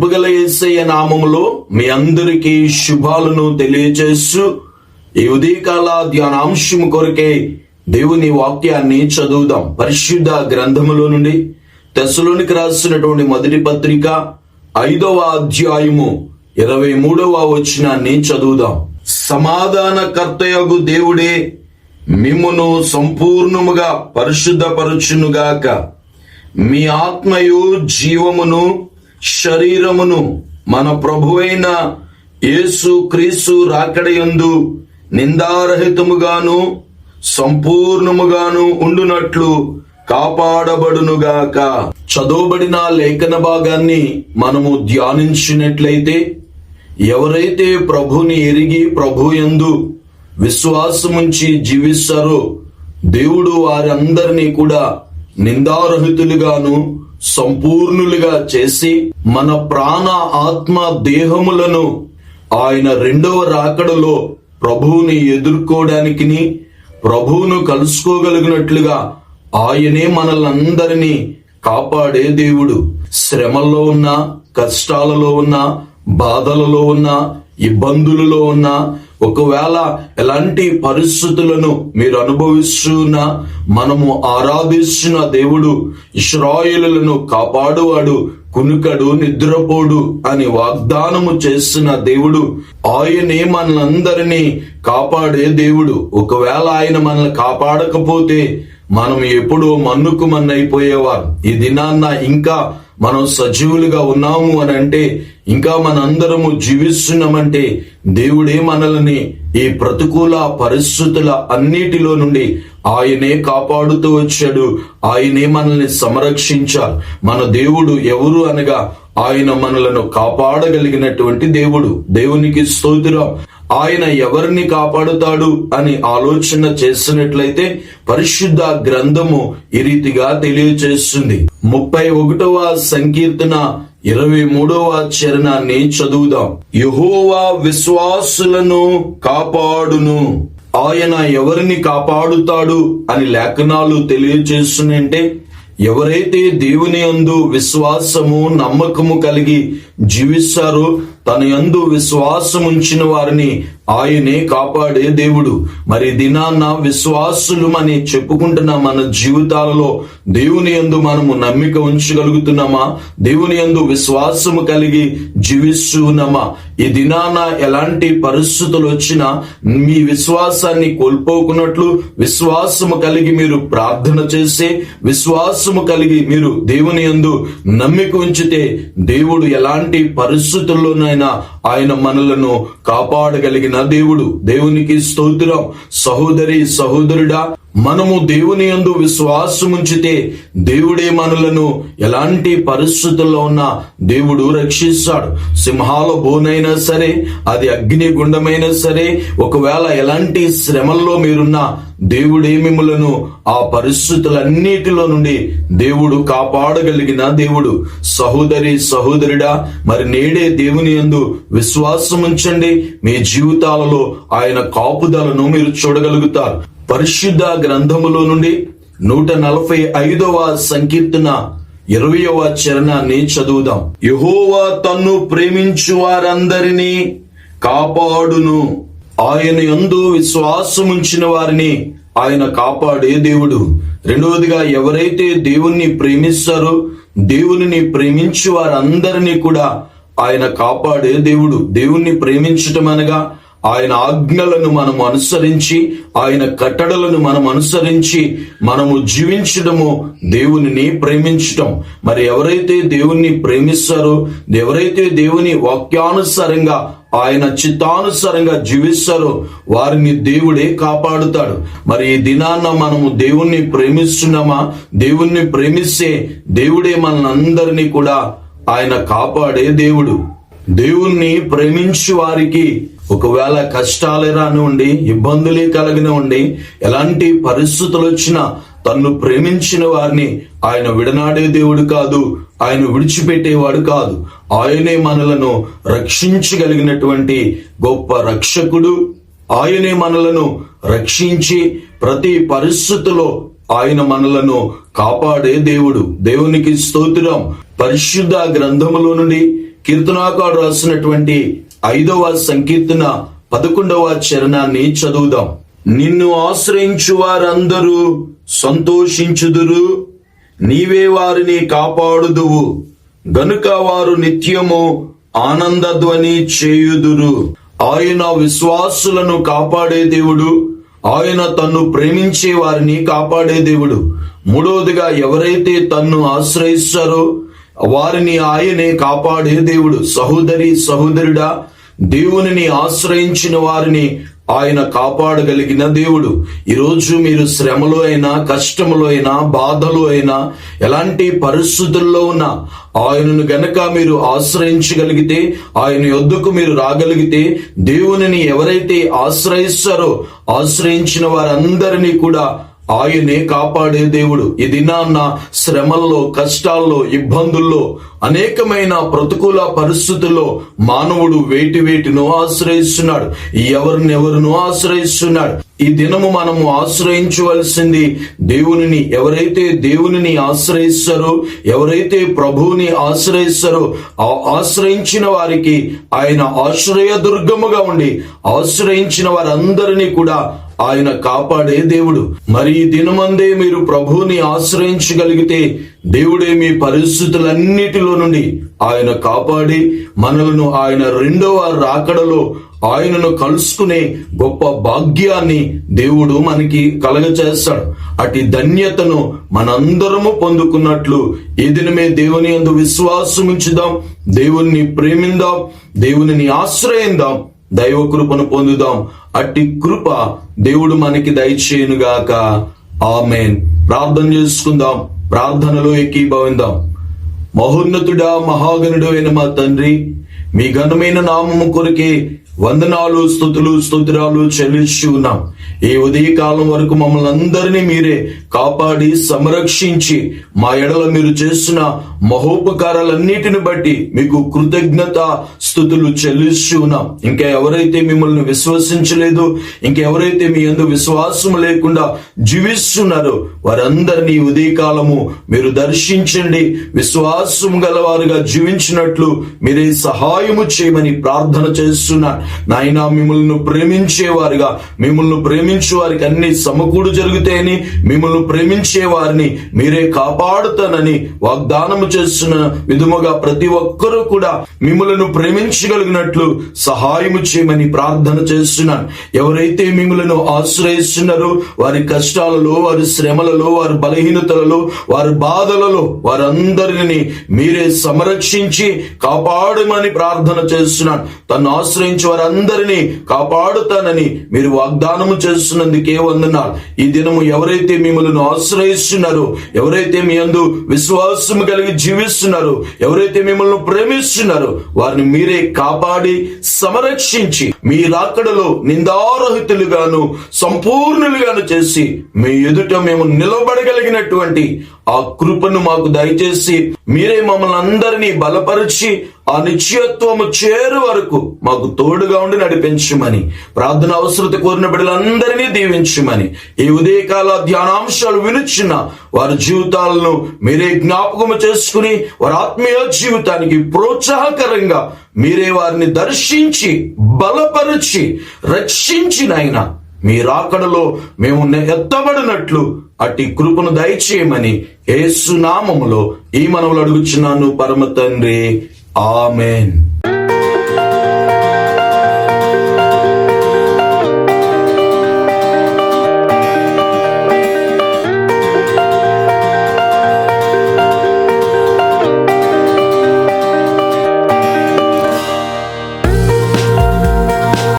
కృపగల ఏసయ్య నామములో మీ అందరికీ శుభాలను తెలియజేస్తూ ఈ ఉదయకాల ధ్యానాంశం కొరకే దేవుని వాక్యాన్ని చదువుదాం. పరిశుద్ధ గ్రంథములో నుండి తెసలోనికి రాసినటువంటి మొదటి పత్రిక ఐదవ అధ్యాయము ఇరవై మూడవ వచనాన్ని చదువుదాం. సమాధానకర్తయగు దేవుడే మిమ్మును సంపూర్ణముగా పరిశుద్ధపరచునుగాక. మీ ఆత్మయు జీవమును శరీరమును మన ప్రభువైన యేసు క్రీస్తు రాకడయందు నిందారహితముగాను సంపూర్ణముగాను ఉండునట్లు కాపాడబడునుగాక. చదవబడిన లేఖన భాగాన్ని మనము ధ్యానించినట్లయితే ఎవరైతే ప్రభుని ఎరిగి ప్రభు యందు విశ్వాసముంచి జీవిస్తారో దేవుడు వారందరినీ కూడా నిందారహితులుగాను సంపూర్ణులుగా చేసి మన ప్రాణ ఆత్మ దేహములను ఆయన రెండవ రాకడలో ప్రభువుని ఎదుర్కోవడానికి ప్రభువును కలుసుకోగలిగినట్లుగా ఆయనే మనలందరినీ కాపాడే దేవుడు. శ్రమల్లో ఉన్న కష్టాలలో ఉన్న బాధలలో ఉన్న ఇబ్బందులలో ఉన్న ఒకవేళ ఎలాంటి పరిస్థితులను మీరు అనుభవిస్తున్నా మనము ఆరాధిస్తున్న దేవుడు ఇస్రాయేలులను కాపాడువాడు కునుకడు నిద్రపోడు అని వాగ్దానము చేస్తున్న దేవుడు ఆయనే మనందరినీ కాపాడే దేవుడు. ఒకవేళ ఆయన మనల్ని కాపాడకపోతే మనం ఎప్పుడో మన్నుకు మన్నైపోయేవారు. ఈ దినాన్న ఇంకా మనం సజీవులుగా ఉన్నాము అని అంటే ఇంకా మనందరము జీవిస్తున్నామంటే దేవుడే మనల్ని ఈ ప్రతికూల పరిస్థితుల అన్నిటిలో నుండి ఆయనే కాపాడుతూ వచ్చాడు. ఆయనే మనల్ని సంరక్షించాలి మన దేవుడు ఎవరు అనగా ఆయన మనలను కాపాడగలిగినటువంటి దేవుడు. దేవునికి స్తోత్రం. ఆయన ఎవరిని కాపాడుతాడు అని ఆలోచన చేసినట్లయితే పరిశుద్ధ గ్రంథము ఈ రీతిగా తెలియచేస్తుంది. ముప్పై ఒకటవ సంకీర్తన ఇరవై మూడవ చరణాన్ని చదువుదాం. యహోవా విశ్వాసులను కాపాడును. ఆయన ఎవరిని కాపాడుతాడు అని లేఖనాలు తెలియచేస్తుంటే ఎవరైతే దేవుని యందు విశ్వాసము నమ్మకము కలిగి జీవిస్తారో తన యందు విశ్వాసం ఉంచిన వారిని ఆయనే కాపాడే దేవుడు. మరి దినాన్న విశ్వాసులమని చెప్పుకుంటున్న మన జీవితాలలో దేవుని యందు మనము నమ్మిక ఉంచగలుగుతున్నామా? దేవుని యందు విశ్వాసము కలిగి జీవిస్తున్నామా? ఈ దినాన ఎలాంటి పరిస్థితులు వచ్చినా మీ విశ్వాసాన్ని కోల్పోకున్నట్లు విశ్వాసము కలిగి మీరు ప్రార్థన చేస్తే విశ్వాసము కలిగి మీరు దేవుని యందు నమ్మిక ఉంచితే దేవుడు ఎలాంటి పరిస్థితుల్లోనైనా ఆయన ఆయన మనలను కాపాడగలిగిన దేవుడు. దేవునికి స్తోత్రం. సహోదరి సహోదరుడా మనము దేవుని యందు విశ్వాసం ఉంచితే దేవుడే మనలను ఎలాంటి పరిస్థితుల్లో ఉన్నా దేవుడు రక్షిస్తాడు. సింహాల బోనైనా సరే అది అగ్నిగుండమైనా సరే ఒకవేళ ఎలాంటి శ్రమల్లో మీరున్నా దేవుడేమిములను ఆ పరిస్థితులన్నిటిలో నుండి దేవుడు కాపాడగలిగిన దేవుడు. సహోదరి సహోదరుడా మరి నేడే దేవుని యందు విశ్వాసం ఉంచండి. మీ జీవితాలలో ఆయన కాపుదలను మీరు చూడగలుగుతారు. పరిశుద్ధ గ్రంథములో నుండి నూట నలభై ఐదవ సంకీర్తన ఇరవయవ చరణాన్ని చదువుదాం. యహోవా తన్ను ప్రేమించు వారందరినీ కాపాడును. ఆయన యందు విశ్వాసముంచిన వారిని ఆయన కాపాడే దేవుడు. రెండవదిగా ఎవరైతే దేవుణ్ణి ప్రేమిస్తారో దేవుని ప్రేమించు వారందరినీ కూడా ఆయన కాపాడే దేవుడు. దేవుణ్ణి ప్రేమించటం అనగా ఆయన ఆజ్ఞలను మనం అనుసరించి ఆయన కట్టడలను మనం అనుసరించి మనము జీవించడము దేవునిని ప్రేమించటం. మరి ఎవరైతే దేవుణ్ణి ప్రేమిస్తారో ఎవరైతే దేవుని వాక్యానుసారంగా ఆయన చిత్తానుసారంగా జీవిస్తారో వారిని దేవుడే కాపాడుతాడు. మరి ఈ దినాన్న మనము దేవుణ్ణి ప్రేమిస్తున్నామా? దేవుణ్ణి ప్రేమిస్తే దేవుడే మనందరినీ కూడా ఆయన కాపాడే దేవుడు. దేవుణ్ణి ప్రేమించు వారికి ఒకవేళ కష్టాలే రానివ్వండి ఇబ్బందులే కలిగినవ్వండి ఎలాంటి పరిస్థితులు వచ్చినా తన్ను ప్రేమించిన వారిని ఆయన విడనాడే దేవుడు కాదు ఆయన విడిచిపెట్టేవాడు కాదు. ఆయనే మనలను రక్షించగలిగినటువంటి గొప్ప రక్షకుడు. ఆయనే మనలను రక్షించి ప్రతి పరిస్థితిలో ఆయన మనలను కాపాడే దేవుడు. దేవునికి స్తోత్రం. పరిశుద్ధ గ్రంథములో నుండి కీర్తనాకాడు రాసినటువంటి ఐదవ సంకీర్తన పదకొండవ చరణాన్ని చదువుదాం. నిన్ను ఆశ్రయించు వారందరూ సంతోషించుదురు. నీవే వారిని కాపాడుదువు. గనుక వారు నిత్యము ఆనందధ్వని చేయుదురు. ఆయన విశ్వాసులను కాపాడే దేవుడు ఆయన తన్ను ప్రేమించే వారిని కాపాడే దేవుడు. మూడవదిగా ఎవరైతే తన్ను ఆశ్రయిస్తారో వారిని ఆయనే కాపాడే దేవుడు. సహోదరి సహోదరుడా దేవునిని ఆశ్రయించిన వారిని ఆయన కాపాడగలిగిన దేవుడు. ఈరోజు మీరు శ్రమలో అయినా కష్టములో అయినా బాధలో అయినా ఎలాంటి పరిస్థితుల్లో ఉన్నా ఆయనను గనక మీరు ఆశ్రయించగలిగితే ఆయన యొద్దకు మీరు రాగలిగితే దేవునిని ఎవరైతే ఆశ్రయిస్తారో ఆశ్రయించిన వారందరినీ కూడా ఆయనే కాపాడే దేవుడు. ఈ దినాన్న శ్రమల్లో కష్టాల్లో ఇబ్బందుల్లో అనేకమైన ప్రతికూల పరిస్థితుల్లో మానవుడు వేటి వేటిను ఆశ్రయిస్తున్నాడు. ఎవరినెవరును ఆశ్రయిస్తున్నాడు. ఈ దినము మనము ఆశ్రయించవలసింది దేవునిని ఎవరైతే దేవునిని ఆశ్రయిస్తారో ఎవరైతే ప్రభువుని ఆశ్రయిస్తారో ఆ ఆశ్రయించిన వారికి ఆయన ఆశ్రయ దుర్గముగా ఉండి ఆశ్రయించిన వారందరినీ కూడా ఆయన కాపాడే దేవుడు. మరి ఈ దినమందే మీరు ప్రభువుని ఆశ్రయించగలిగితే దేవుడే మీ పరిస్థితులన్నిటిలో నుండి ఆయన కాపాడి మనలను ఆయన రెండవ రాకడలో ఆయనను కలుసుకునే గొప్ప భాగ్యాన్ని దేవుడు మనకి కలగచేస్తాడు. అటు ధన్యతను మనందరము పొందుకున్నట్లు ఈ దినమే దేవుని అందు విశ్వాసం ఉంచుదాం దేవుణ్ణి ప్రేమిందాం. దేవుని ఆశ్రయిందాం. దైవ కృపను పొందుదాం. అట్టి కృప దేవుడు మనకి దయచేయునుగాక. ఆమెన్. ప్రార్థన చేసుకుందాం. ప్రార్థనలో ఎక్కిభవిందాం మహోన్నతుడా మహాగణుడు అయిన మా తండ్రి మీ ఘనమైన నామము కొరికే వందనాలు స్థుతులు స్తోత్రాలు చెల్లించి ఉన్నాం. ఈ ఉదయకాలం వరకు మమ్మల్ని అందరినీ మీరే కాపాడి సంరక్షించి మా ఎడల మీరు చేసిన మహోపకారాలన్నిటిని బట్టి మీకు కృతజ్ఞత స్థుతులు చెల్లిస్తున్నాం ఇంకా ఎవరైతే మిమ్మల్ని విశ్వసించలేదు ఇంకెవరైతే మీ అందు విశ్వాసం లేకుండా జీవిస్తున్నారో వారందరినీ ఉదయకాలము మీరు దర్శించండి. విశ్వాసం గలవారుగా జీవించినట్లు మీరే సహాయము చేయమని ప్రార్థన చేస్తున్నాను. నాయన మిమ్మల్ని ప్రేమించేవారుగా మిమ్మల్ని ప్రేమించు వారికి అన్ని సమకూడు జరుగుతాయని మిమ్మల్ని ప్రేమించే వారిని మీరే కాపాడుతానని వాగ్దానము చేస్తున్న విధముగా ప్రతి ఒక్కరూ కూడా మిమ్మలను ప్రేమించగలిగినట్లు సహాయము చేయమని ప్రార్థన చేస్తున్నాను. ఎవరైతే మిమ్మలను ఆశ్రయిస్తున్నారో వారి కష్టాలలో వారి శ్రమలలో వారి బలహీనతలలో వారి బాధలలో వారందరిని మీరే సంరక్షించి కాపాడమని ప్రార్థన చేస్తున్నాను. తను ఆశ్రయించి వారందరినీ కాపాడుతానని మీరు వాగ్దానము చేస్తున్నందుకే వందనాలు. ఈ దినము ఎవరైతే మిమ్మల్ని ఆశ్రయిస్తున్నారో ఎవరైతే మీ అందు విశ్వాసం కలిగి జీవిస్తున్నారో ఎవరైతే మిమ్మల్ని ప్రేమిస్తున్నారో వారిని మీరే కాపాడి సంరక్షించి మీ రాకడలో నిందారహితులుగాను సంపూర్ణులుగాను చేసి మీ ఎదుట మేము నిలబడగలిగినటువంటి ఆ కృపను మాకు దయచేసి మీరే మమ్మల్ని అందరినీ బలపరిచి ఆ నిశ్చయత్వము చేరు వరకు మాకు తోడుగా ఉండి నడిపించమని ప్రార్థన అవసరత కోరిన బిడ్డలందరినీ దీవించమని ఈ ఉదయకాల ధ్యానాంశాలు వినుచున్న వారి జీవితాలను మీరే జ్ఞాపకము చేసుకుని వారి ఆత్మీయ జీవితానికి ప్రోత్సాహకరంగా మీరే వారిని దర్శించి బలపరిచి రక్షించినైనా మీ రాకడలో మేము ఎత్తబడినట్లు అట్టి కృపను దయచేయమని ఏసునామములో ఈ మనవులు అడుగుచున్నాను పరమ తండ్రి. ఆమెన్.